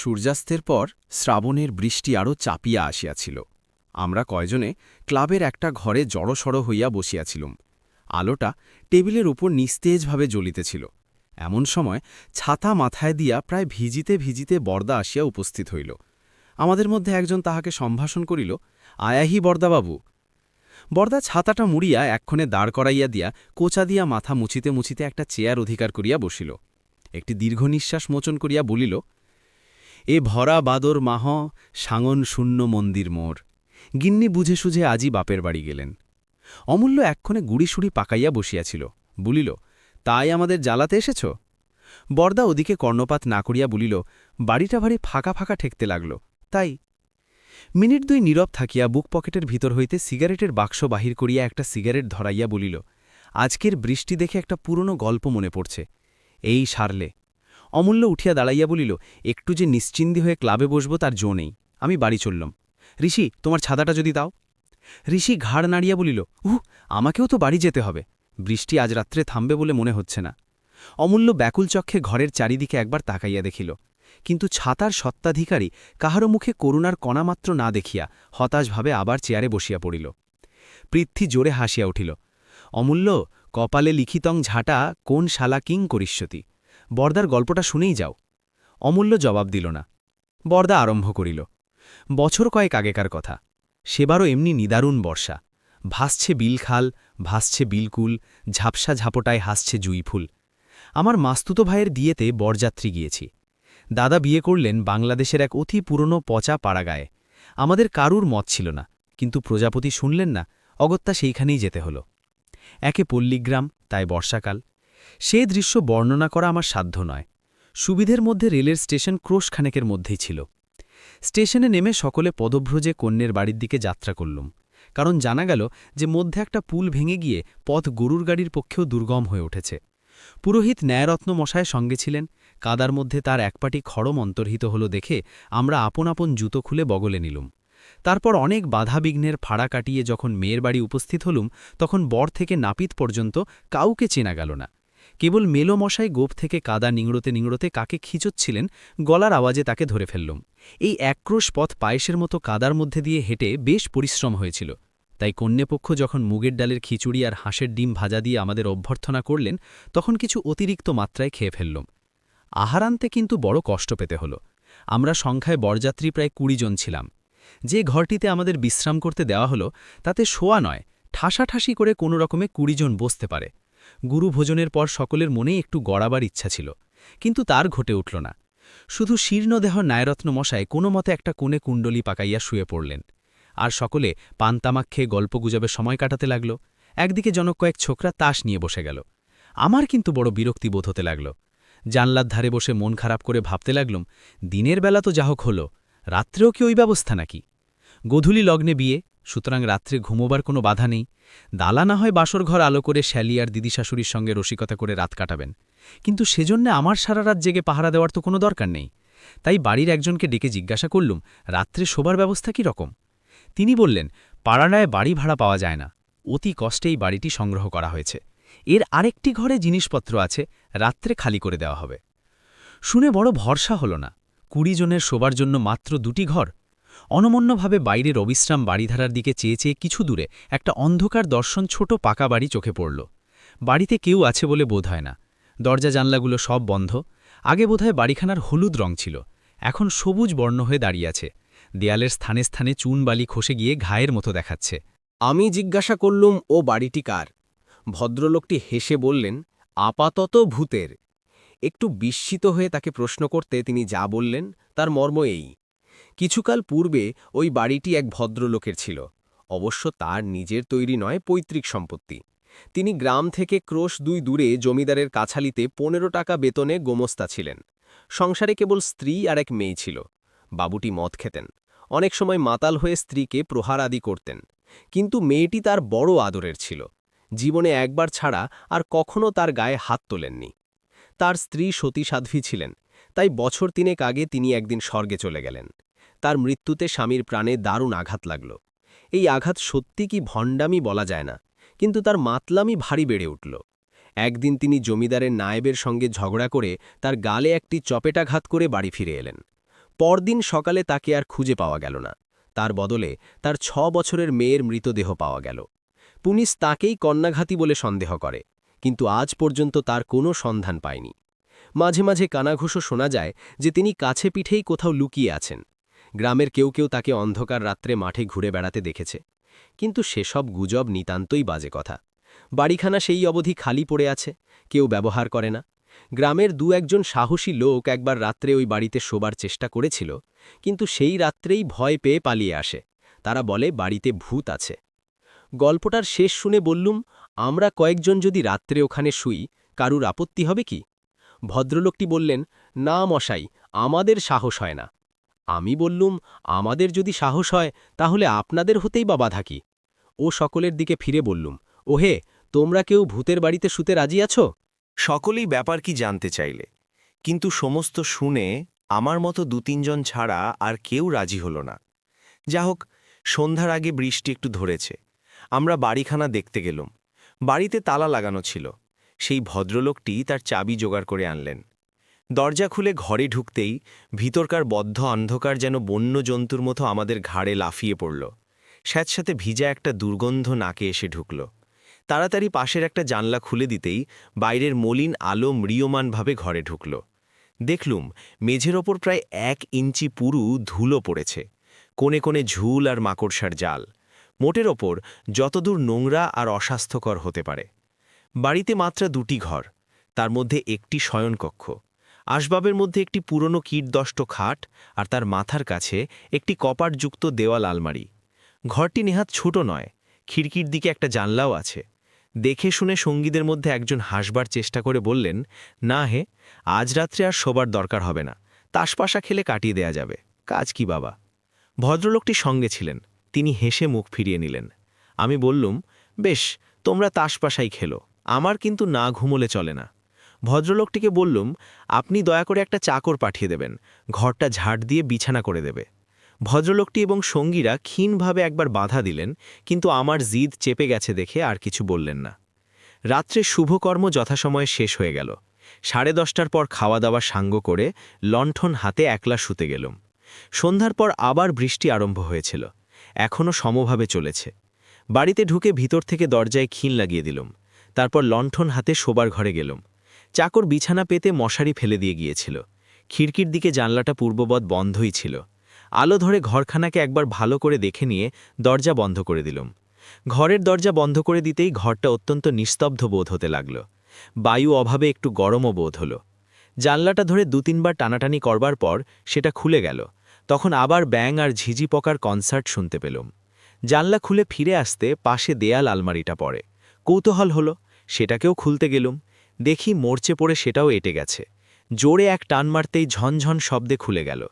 সূর্যাস্তের পর শ্রাবণের বৃষ্টি আরও চাপিয়া আসিয়াছিল। আমরা কয়জনে ক্লাবের একটা ঘরে জড়সড় হইয়া বসিয়াছিলুম। আলোটা টেবিলের উপর নিস্তেজভাবে জ্বলিতেছিল। এমন সময় ছাতা মাথায় দিয়া প্রায় ভিজিতে ভিজিতে বর্দা আসিয়া উপস্থিত হইল। আমাদের মধ্যে একজন তাহাকে সম্ভাষণ করিল, আয়াহি বর্দাবাবু। বর্দা ছাতাটা মুড়িয়া এক্ষণে দাঁড় করাইয়া দিয়া কোচা দিয়া মাথা মুছিতে মুছিতে একটা চেয়ার অধিকার করিয়া বসিল। একটি দীর্ঘ নিঃশ্বাস মোচন করিয়া বলিল এ ভরা বাদর মাহ সাঙন শূন্য মন্দির মোর। গিন্নি বুঝে সুঝে আজই বাপের বাড়ি গেলেন। অমূল্য এক্ষণে গুড়িসুড়ি পাকাইয়া বসিয়াছিল। বলিল, তাই আমাদের জ্বালাতে এসেছ? বর্দা ওদিকে কর্ণপাত না করিয়া বলিল, বাড়িটা ভারী ফাঁকা ফাঁকা ঠেকতে লাগল। তাই? মিনিট দুই নীরব থাকিয়া বুক পকেটের ভিতর হইতে সিগারেটের বাক্স বাহির করিয়া একটা সিগারেট ধরাইয়া বলিল, আজকের বৃষ্টি দেখে একটা পুরনো গল্প মনে পড়ছে। এই সারলে। অমূল্য উঠিয়া দাঁড়াইয়া বলিল, একটু যে নিশ্চিন্দি হয়ে ক্লাবে বসব তার জো নেই। আমি বাড়ি চললাম। ঋষি, তোমার ছাতাটা যদি দাও। ঋষি ঘাড় নাড়িয়া বলিল, উহ, আমাকেও তো বাড়ি যেতে হবে। বৃষ্টি আজ রাত্রে থামবে বলে মনে হচ্ছে না। অমূল্য ব্যাকুল চক্ষে ঘরের চারিদিকে একবার তাকাইয়া দেখিল, কিন্তু ছাতার সত্ত্বাধিকারী কাহারও মুখে করুণার কণামাত্র না দেখিয়া হতাশভাবে আবার চেয়ারে বসিয়া পড়িল। পৃথ্বী জোরে হাসিয়া উঠিল, অমূল্য, কপালে লিখিতং ঝাঁটা কোন শালা কিং করিষ্যতি? বর্দার গল্পটা শুনেই যাও। অমূল্য জবাব দিল না। বর্দা আরম্ভ করিল। বছর কয়েক আগেকার কথা। সেবারও এমনি নিদারুণ বর্ষা। ভাসছে বিলখাল ভাসছে বিলকুল ঝাপসা ঝাপটায় হাসছে জুইফুল আমার মাস্তুতো ভাইয়ের দিয়েতে বরযাত্রী গিয়েছি। দাদা বিয়ে করলেন বাংলাদেশের এক অতি পুরনো পচা পাড়াগায়ে। আমাদের কারুর মত ছিল না, কিন্তু প্রজাপতি শুনলেন না, অগত্যা সেইখানেই যেতে হল। একে পল্লীগ্রাম, তাই বর্ষাকাল। সে দৃশ্য বর্ণনা করা আমার সাধ্য নয়। সুবিধের মধ্যে রেলের স্টেশন ক্রোশখানেকের মধ্যেই ছিল। স্টেশনে নেমে সকলে পদভ্রজে কন্যের বাড়ির দিকে যাত্রা করলুম, কারণ জানা গেল যে মধ্যে একটা পুল ভেঙে গিয়ে পথ গরুর গাড়ির পক্ষেও দুর্গম হয়ে উঠেছে। পুরোহিত ন্যায়রত্ন মশায় সঙ্গে ছিলেন, কাদার মধ্যে তার একপাটি খড়ম অন্তর্হিত হল দেখে আমরা আপন আপন জুতো খুলে বগলে নিলুম। তারপর অনেক বাধাবিঘ্নের ফাড়া কাটিয়ে যখন মেয়ের বাড়ি উপস্থিত হলুম, তখন বর থেকে নাপিত পর্যন্ত কাউকে চেনা গেল না। কেবল মেলো মশাই গোপ থেকে কাদা নিংড়োতে নিংড়োতে কাকে খিচোচ্ছিলেন, গলার আওয়াজে তাকে ধরে ফেললুম। এই একক্রোশ পথ পায়েসের মতো কাদার মধ্যে দিয়ে হেঁটে বেশ পরিশ্রম হয়েছিল। তাই কন্যাপক্ষ যখন মুগের ডালের খিচুড়ি আর হাঁসের ডিম ভাজা দিয়ে আমাদের অভ্যর্থনা করলেন, তখন কিছু অতিরিক্ত মাত্রায় খেয়ে ফেললুম। আহারান্তে কিন্তু বড় কষ্ট পেতে হল। আমরা সংখ্যায় বরযাত্রী প্রায় কুড়ি জন ছিলাম। যে ঘরটিতে আমাদের বিশ্রাম করতে দেওয়া হলো, তাতে শোয়া নয়, ঠাসাঠাসি করে কোনো রকমে কুড়ি জন বসতে পারে। গুরু ভোজনের পর সকলের মনেই একটু গড়াবার ইচ্ছা ছিল, কিন্তু তার ঘটে উঠল না। শুধু শীর্ণদেহ নায়রত্ন মশায় কোনো মতে একটা কোণে কুণ্ডলি পাকাইয়া শুয়ে পড়লেন, আর সকলে পানতামাক খেয়ে গল্পগুজবে সময় কাটাতে লাগল। একদিকে জনক কয়েক ছোকরা তাস নিয়ে বসে গেল। আমার কিন্তু বড় বিরক্তি বোধ হতে লাগল। জানলার ধারে বসে মন খারাপ করে ভাবতে লাগলুম, দিনের বেলা তো যাহক হল, রাত্রেও কি ওই ব্যবস্থা নাকি? গধূলি লগ্নে বিয়ে সুতরাং রাত্রে ঘুমোবার কোনো বাধা নেই। দালা না হয় বাসর ঘর আলো করে শ্যালি আর দিদি শাশুড়ির সঙ্গে রসিকতা করে রাত কাটাবেন। কিন্তু সেজন্যে আমার সারা রাত জেগে পাহারা দেওয়ার তো কোনো দরকার নেই। তাই বাড়ির একজনকে ডেকে জিজ্ঞাসা করলুম, রাত্রে শোবার ব্যবস্থা কি রকম? তিনি বললেন, পাড়ানায় বাড়ি ভাড়া পাওয়া যায় না। অতি কষ্টেই বাড়িটি সংগ্রহ করা হয়েছে। এর আরেকটি ঘরে জিনিসপত্র আছে, রাত্রে খালি করে দেওয়া হবে। শুনে বড় ভরসা হল না। কুড়ি জনের শোবার জন্য মাত্র দুটি ঘর অনমন্যভাবে বাইরের অবিশ্রাম বাড়িধারার দিকে চেয়ে চেয়ে কিছু দূরে একটা অন্ধকার দর্শন ছোট পাকা বাড়ি চোখে পড়ল। বাড়িতে কেউ আছে বলে বোধ হয় না। দরজা জানলাগুলো সব বন্ধ। আগে বোধহয় বাড়িখানার হলুদ রং ছিল। এখন সবুজ বর্ণ হয়ে দাঁড়িয়ে আছে। দেয়ালের স্থানে স্থানে চুন বালি খসে গিয়ে ঘায়ের মতো দেখাচ্ছে। আমি জিজ্ঞাসা করলুম, ও বাড়িটি কার? ভদ্রলোকটি হেসে বললেন, আপাতত ভূতের। একটু বিস্মিত হয়ে তাকে প্রশ্ন করতে তিনি যা বললেন, তার মর্ম এই। কিছুকাল পূর্বে ওই বাড়িটি এক ভদ্রলোকের ছিল। অবশ্য তার নিজের তৈরি নয়, পৈতৃক সম্পত্তি। তিনি গ্রাম থেকে ক্রোশ দুই দূরে জমিদারের কাছালিতে পনেরো টাকা বেতনে গোমস্তা ছিলেন। সংসারে কেবল স্ত্রী আর এক মেয়ে ছিল। বাবুটি মদ খেতেন। অনেক সময় মাতাল হয়ে স্ত্রীকে প্রহার আদি করতেন। কিন্তু মেয়েটি তার বড় আদরের ছিল। জীবনে একবার ছাড়া আর কখনো তার গায়ে হাত তোলেননি। তার স্ত্রী সতী সাধ্বী ছিলেন, তাই বছর তিনেক আগে তিনি একদিন স্বর্গে চলে গেলেন। তার মৃত্যুতে স্বামীর প্রাণে দারুণ আঘাত লাগল। এই আঘাত সত্যি কি ভণ্ডামি বলা যায় না, কিন্তু তার মাতলামি ভারী বেড়ে উঠল। একদিন তিনি জমিদারের নায়েবের সঙ্গে ঝগড়া করে তার গালে একটি চপেটাঘাত করে বাড়ি ফিরে এলেন। পরদিন সকালে তাকে আর খুঁজে পাওয়া গেল না। তার বদলে তার ছ বছরের মেয়ের মৃতদেহ পাওয়া গেল। পুলিশ তাকেই কন্যাঘাতী বলে সন্দেহ করে, কিন্তু আজ পর্যন্ত তার কোনো সন্ধান পায়নি। মাঝে মাঝে কানাঘুষো শোনা যায় যে তিনি কাছে পিঠেই কোথাও লুকিয়ে আছেন। গ্রামের কেউ কেউ তাকে অন্ধকার রাত্রে মাঠে ঘুরে বেড়াতে দেখেছে। কিন্তু সেসব গুজব নিতান্তই বাজে কথা। বাড়িখানা সেই অবধি খালি পড়ে আছে, কেউ ব্যবহার করে না। গ্রামের দু একজন সাহসী লোক একবার রাত্রে ওই বাড়িতে শোবার চেষ্টা করেছিল, কিন্তু সেই রাত্রেই ভয় পেয়ে পালিয়ে আসে। তারা বলে, বাড়িতে ভূত আছে। গল্পটার শেষ শুনে বললুম, আমরা কয়েকজন যদি রাত্রে ওখানে শুই, কারুর আপত্তি হবে কি? ভদ্রলোকটি বললেন, না মশাই, আমাদের সাহস হয় না। আমি বললুম, আমাদের যদি সাহস হয়, তাহলে আপনাদের হতেই বা বাধা কি? ও সকলের দিকে ফিরে বললুম, ওহে, তোমরা কেউ ভূতের বাড়িতে শুতে রাজি আছো? সকলেই ব্যাপার কি জানতে চাইলে, কিন্তু সমস্ত শুনে আমার মতো দু তিনজন ছাড়া আর কেউ রাজি হল না। যা হোক সন্ধ্যার আগে বৃষ্টি একটু ধরেছে, আমরা বাড়িখানা দেখতে গেলাম, বাড়িতে তালা লাগানো ছিল, সেই ভদ্রলোকটি তার চাবি জোগাড় করে আনলেন। দরজা খুলে ঘরে ঢুকতেই ভিতরকার বদ্ধ অন্ধকার যেন বন্য জন্তুর মতো আমাদের ঘাড়ে লাফিয়ে পড়ল। স্যাঁতসাথে ভিজা একটা দুর্গন্ধ নাকে এসে ঢুকল। তাড়াতাড়ি পাশের একটা জানলা খুলে দিতেই বাইরের মলিন আলো ম্রিয়মানভাবে ঘরে ঢুকল। দেখলুম, মেঝের ওপর প্রায় এক ইঞ্চি পুরু ধুলো পড়েছে। কোণে কোণে ঝুল আর মাকড়সার জাল। মোটের ওপর যতদূর নোংরা আর অস্বাস্থ্যকর হতে পারে। বাড়িতে মাত্র দুটি ঘর, তার মধ্যে একটি শয়নকক্ষ। আসবাবের মধ্যে একটি পুরনো কীটদষ্ট খাট আর তার মাথার কাছে একটি কপাটযুক্ত দেওয়াল আলমারি। ঘরটি নেহাত ছোট নয়, খিড়কির দিকে একটা জানলাও আছে। দেখে শুনে সঙ্গীদের মধ্যে একজন হাসবার চেষ্টা করে বললেন, না হে, আজ রাত্রে আর শোবার দরকার হবে না, তাসপাশা খেলে কাটিয়ে দেয়া যাবে, কাজ কি বাবা? ভদ্রলোকটি সঙ্গে ছিলেন, তিনি হেসে মুখ ফিরিয়ে নিলেন। আমি বললুম, বেশ, তোমরা তাসপাশাই খেলো, আমার কিন্তু না ঘুমোলে চলে না। ভদ্রলোকটিকে বললুম, আপনি দয়া করে একটা চাকর পাঠিয়ে দেবেন। ঘরটা ঝাড় দিয়ে বিছানা করে দেবে। ভদ্রলোকটি এবং সঙ্গীরা ক্ষীণভাবে একবার বাধা দিলেন, কিন্তু আমার জিদ চেপে গেছে দেখে আর কিছু বললেন না। রাত্রে শুভকর্ম যথাসময়ে শেষ হয়ে গেল। সাড়ে দশটার পর খাওয়া দাওয়া সাঙ্গ করে লণ্ঠন হাতে একলা শুতে গেলুম। সন্ধ্যার পর আবার বৃষ্টি আরম্ভ হয়েছিল। এখনও সমভাবে চলেছে। বাড়িতে ঢুকে ভিতর থেকে দরজায় ক্ষীণ লাগিয়ে দিলুম। তারপর লণ্ঠন হাতে শোবার ঘরে গেলুম। চাকর বিছানা পেতে মশারি ফেলে দিয়ে গিয়েছিল। খিড়কির দিকে জানলাটা পূর্ববৎ বন্ধই ছিল। আলো ধরে ঘরখানাকে একবার ভালো করে দেখে নিয়ে দরজা বন্ধ করে দিলুম। ঘরের দরজা বন্ধ করে দিতেই ঘরটা অত্যন্ত নিস্তব্ধ বোধ হতে লাগল। বায়ু অভাবে একটু গরমও বোধ হল। জানলাটা ধরে দু তিনবার টানাটানি করবার পর সেটা খুলে গেল। তখন আবার ব্যাং আর ঝিঝি পকার কনসার্ট শুনতে পেলুম। জানলা খুলে ফিরে আসতে পাশে দেয়াল আলমারিটা পড়ে। কৌতূহল হলো, সেটাকেও খুলতে গেলুম। দেখি মরচে পড়ে সেটাও এটে গেছে। জোরে এক টান মারতেই ঝনঝন শব্দে খুলে গেল।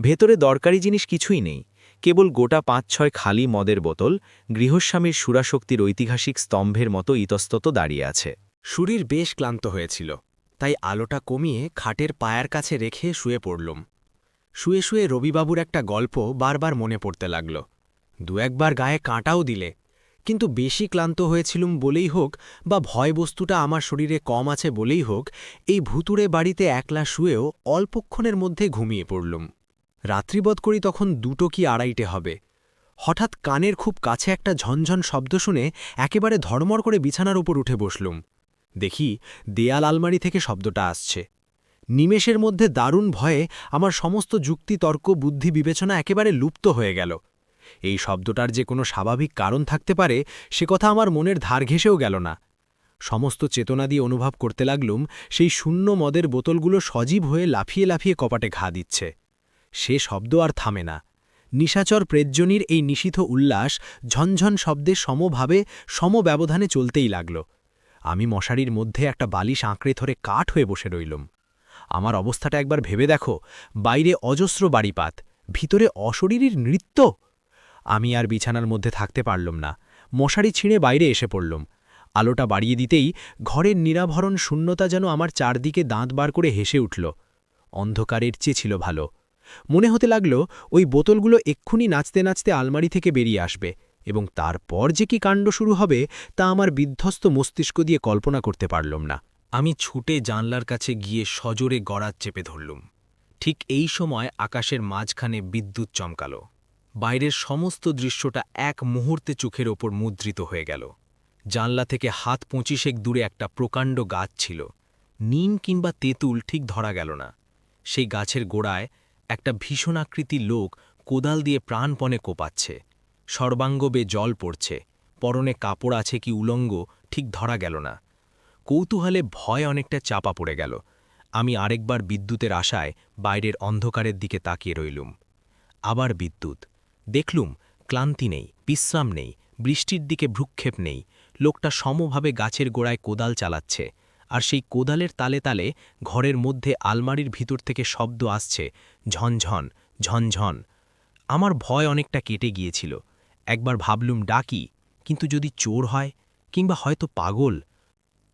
ভেতরে দরকারি জিনিস কিছুই নেই। কেবল গোটা পাঁচ ছয় খালি মদের বোতল, গৃহস্বামীর সুরাশক্তির ঐতিহাসিক স্তম্ভের মতো ইতস্তত দাঁড়িয়ে আছে। শরীর বেশ ক্লান্ত হয়েছিল। তাই আলোটা কমিয়ে খাটের পায়ার কাছে রেখে শুয়ে পড়লুম। শুয়ে শুয়ে রবিবাবুর একটা গল্প বারবার মনে পড়তে লাগল। দু একবার গায়ে কাঁটাও দিলে কিন্তু বেশি ক্লান্ত হয়েছিলুম বলেই হোক বা ভয় বস্তুটা আমার শরীরে কম আছে বলেই হোক, এই ভুতুড়ে বাড়িতে একলা শুয়েও অল্পক্ষণের মধ্যে ঘুমিয়ে পড়লুম। রাত্রিবোধ করি তখন দুটো কি আড়াইটে হবে। হঠাৎ কানের খুব কাছে একটা ঝনঝন শব্দ শুনে একেবারে ধর্মর করে বিছানার উপর উঠে বসলুম। দেখি দেয়াল আলমারি থেকে শব্দটা আসছে। নিমেষের মধ্যে দারুণ ভয়ে আমার সমস্ত যুক্তি, তর্ক, বুদ্ধি, বিবেচনা একেবারে লুপ্ত হয়ে গেল। এই শব্দটার যে কোনো স্বাভাবিক কারণ থাকতে পারে, সে কথা আমার মনের ধার ঘেসেও গেল না। সমস্ত চেতনা দিয়ে অনুভব করতে লাগলুম, সেই শূন্য মদের বোতলগুলো সজীব হয়ে লাফিয়ে লাফিয়ে কপাটে ঘা দিচ্ছে। সে শব্দ আর থামে না। নিশাচর প্রেজ্জনীর এই নিষিদ্ধ উল্লাস ঝনঝন শব্দে সমভাবে, সমব্যবধানে চলতেই লাগল। আমি মশারির মধ্যে একটা বালিশ আঁকড়ে ধরে কাঠ হয়ে বসে রইলুম। আমার অবস্থাটা একবার ভেবে দেখো, বাইরে অজস্র বাড়িপাত, ভিতরে অশরীরীর নৃত্য! আমি আর বিছানার মধ্যে থাকতে পারলুম না। মশারি ছিঁড়ে বাইরে এসে পড়লুম। আলোটা বাড়িয়ে দিতেই ঘরের নিরাভরণ শূন্যতা যেন আমার চারদিকে দাঁত বার করে হেসে উঠল। অন্ধকারের চেয়ে ছিল ভালো। মনে হতে লাগল, ওই বোতলগুলো এক্ষুনি নাচতে নাচতে আলমারি থেকে বেরিয়ে আসবে এবং তারপর যে কি কাণ্ড শুরু হবে, তা আমার বিধ্বস্ত মস্তিষ্ক দিয়ে কল্পনা করতে পারলম না। আমি ছুটে জানলার কাছে গিয়ে সজোরে গড়াত চেপে ধরলুম। ঠিক এই সময় আকাশের মাঝখানে বিদ্যুৎ চমকাল। বাইরের সমস্ত দৃশ্যটা এক মুহূর্তে চোখের ওপর মুদ্রিত হয়ে গেল। জানলা থেকে হাত পঁচিশেক দূরে একটা প্রকাণ্ড গাছ ছিল। নিম কিংবা তেঁতুল ঠিক ধরা গেল না। সেই গাছের গোড়ায় একটা ভীষণাকৃতি লোক কোদাল দিয়ে প্রাণপণে কোপাচ্ছে। সর্বাঙ্গ বেয়ে জল পড়ছে। পরনে কাপড় আছে কি উলঙ্গ ঠিক ধরা গেল না। কৌতূহলে ভয় অনেকটা চাপা পড়ে গেল। আমি আরেকবার বিদ্যুতের আশায় বাইরের অন্ধকারের দিকে তাকিয়ে রইলুম। আবার বিদ্যুৎ। দেখলুম, ক্লান্তি নেই, বিশ্রাম নেই, বৃষ্টির দিকে ভ্রুক্ষেপ নেই, লোকটা সমভাবে গাছের গোড়ায় কোদাল চালাচ্ছে, আর সেই কোদালের তালে তালে ঘরের মধ্যে আলমারির ভিতর থেকে শব্দ আসছে, ঝনঝন ঝনঝন। আমার ভয় অনেকটা কেটে গিয়েছিল, একবার ভাবলুম ডাকি, কিন্তু যদি চোর হয়, কিংবা হয়তো পাগল,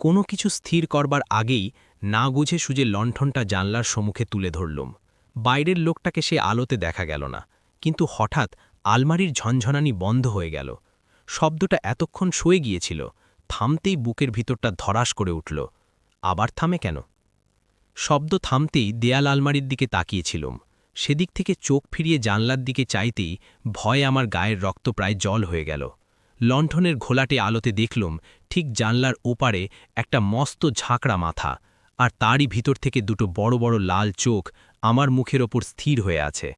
কোনো কিছু স্থির করবার আগেই না গুঝে সুজে লণ্ঠনটা জানলার সম্মুখে তুলে ধরলুম। বাইরের লোকটাকে সে আলোতে দেখা গেল না কিন্তু হঠাৎ আলমারির ঝনঝনানি বন্ধ হয়ে গেল। শব্দটা এতক্ষণ সয়ে গিয়েছিল, থামতেই বুকের ভিতরটা ধরাস করে উঠল। আবার থামে কেন? শব্দ থামতেই দেয়াল আলমারির দিকে তাকিয়েছিলুম। সেদিক থেকে চোখ ফিরিয়ে জানলার দিকে চাইতেই ভয়ে আমার গায়ের রক্ত প্রায় জল হয়ে গেল। লণ্ঠনের ঘোলাটে আলোতে দেখলুম, ঠিক জানলার ওপারে একটা মস্ত ঝাঁকড়া মাথা, আর তারই ভিতর থেকে দুটো বড় বড় লাল চোখ আমার মুখের ওপর স্থির হয়ে আছে।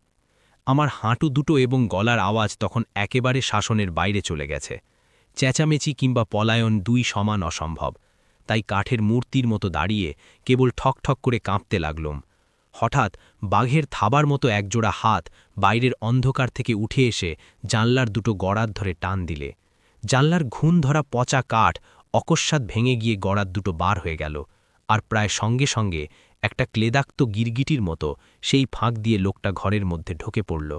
আমার হাঁটু দুটো এবং গলার আওয়াজ তখন একেবারে শাসনের বাইরে চলে গেছে। চেঁচামেচি কিংবা পলায়ন দুই সমান অসম্ভব। তাই কাঠের মূর্তির মতো দাঁড়িয়ে কেবল ঠকঠক করে কাঁপতে লাগলুম। হঠাৎ বাঘের থাবার মতো একজোড়া হাত বাইরের অন্ধকার থেকে উঠে এসে জানলার দুটো গড়ার ধরে টান দিলে। জানলার ঘুণ ধরা পচা কাঠ অকস্মাৎ ভেঙে গিয়ে গড়ার দুটো বার হয়ে গেল। আর প্রায় সঙ্গে সঙ্গে একটা ক্লেদাক্ত গিরগিটির মতো সেই ফাঁক দিয়ে লোকটা ঘরের মধ্যে ঢোকে পড়ল।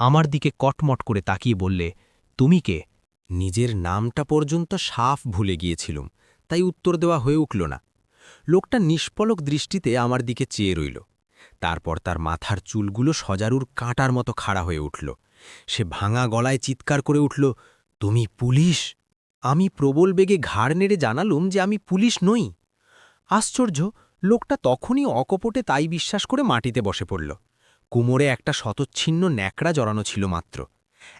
আমার দিকে কটমট করে তাকিয়ে বললে, তুমি কে? নিজের নামটা পর্যন্ত সাফ ভুলে গিয়েছিলুম, তাই উত্তর দেওয়া হয়ে উঠল না। লোকটা নিষ্পলক দৃষ্টিতে আমার দিকে চেয়ে রইল। তারপর তার মাথার চুলগুলো সজারুর কাঁটার মতো খাড়া হয়ে উঠল। সে ভাঙা গলায় চিৎকার করে উঠল, তুমি পুলিশ? আমি প্রবল বেগে ঘাড় নেড়ে জানালুম যে আমি পুলিশ নই। আশ্চর্য! লোকটা তখনই অকপটে তাই বিশ্বাস করে মাটিতে বসে পড়ল। কুমোরে একটা শতচ্ছিন্ন ন্যাকড়া জড়ানো ছিল মাত্র।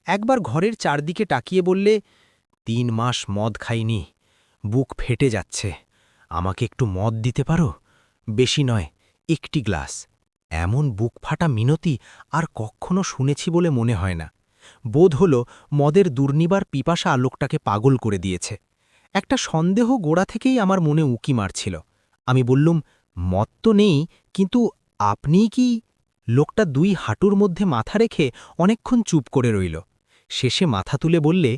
একবার ঘরের চারদিকে টাকিয়ে বললে, তিন মাস মদ খাইনি, বুক ফেটে যাচ্ছে। আমাকে একটু মদ দিতে পারো? বেশি নয়, একটি গ্লাস। এমন বুক ফাটা মিনতি আর কখনো শুনেছি বলে মনে হয় না। বোধ হল মদের দুর্নিবার পিপাসা লোকটাকে পাগল করে দিয়েছে। একটা সন্দেহ গোড়া থেকেই আমার মনে উকি মারছিল। আমি বললুম, মত তো নেই, কিন্তু আপনি কি লোকটা দুই হাঁটুর মধ্যে মাথা রেখে অনেকক্ষণ চুপ করে রইল? শেষে মাথা তুলে বললে,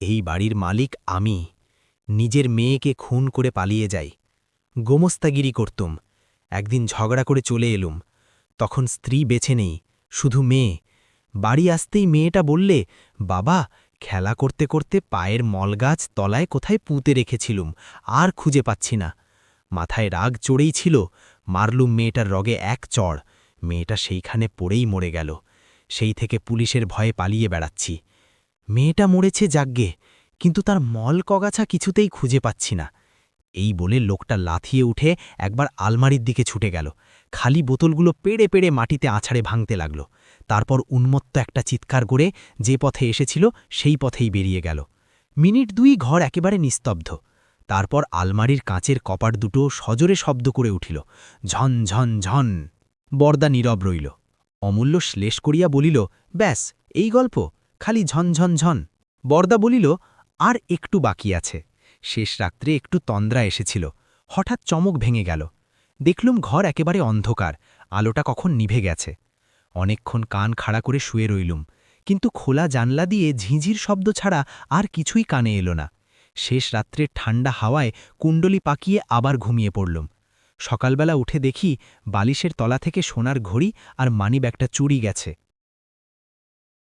এই বাড়ির মালিক আমি। নিজের মেয়েকে খুন করে পালিয়ে যাই। গোমস্তাগিরি করতুম। একদিন ঝগড়া করে চলে এলুম। তখন স্ত্রী বেছে নেই, শুধু মেয়ে। বাড়ি আসতেই মেয়েটা বললে, বাবা, খেলা করতে করতে পায়ের মলগাছ তলায় কোথায় পুঁতে রেখেছিলুম? আর খুঁজে পাচ্ছি না। মাথায় রাগ চড়েই ছিল, মারলুম মেয়েটার রগে এক চড়, মেয়েটা সেইখানে পড়েই মরে গেল, সেই থেকে পুলিশের ভয়ে পালিয়ে বেড়াচ্ছি। মেয়েটা মরেছে যাগ্গে, কিন্তু তার মল কগাছা কিছুতেই খুঁজে পাচ্ছি না। এই বলে লোকটা লাথিয়ে উঠে একবার আলমারির দিকে ছুটে গেল, খালি বোতলগুলো পেড়ে পেড়ে মাটিতে আছাড়ে ভাঙতে লাগল, তারপর উন্মত্ত একটা চিৎকার করে যে পথে এসেছিল সেই পথেই বেরিয়ে গেল। মিনিট দুই ঘর একেবারে নিস্তব্ধ তারপর আলমারির কাঁচের কপাট দুটো সজোরে শব্দ করে উঠিল। ঝন ঝন ঝন। বর্দা নীরব রইল। অমূল্য শ্লেষ করিয়া বলিল, ব্যাস, এই গল্প, খালি ঝনঝন ঝন। বর্দা বলিল, আর একটু বাকি আছে। শেষ রাত্রে একটু তন্দ্রা এসেছিল। হঠাৎ চমক ভেঙে গেল। দেখলুম ঘর একেবারে অন্ধকার, আলোটা কখন নিভে গেছে। অনেকক্ষণ কান খাড়া করে শুয়ে রইলুম, কিন্তু খোলা জানলা দিয়ে ঝিঁঝির শব্দ ছাড়া আর কিছুই কানে এলো না। শেষ রাত্রে ঠান্ডা হাওয়ায় কুণ্ডলি পাকিয়ে আবার ঘুমিয়ে পড়লুম। সকালবেলা উঠে দেখি বালিশের তলা থেকে সোনার ঘড়ি আর মানিব্যাগটা চুরি গেছে।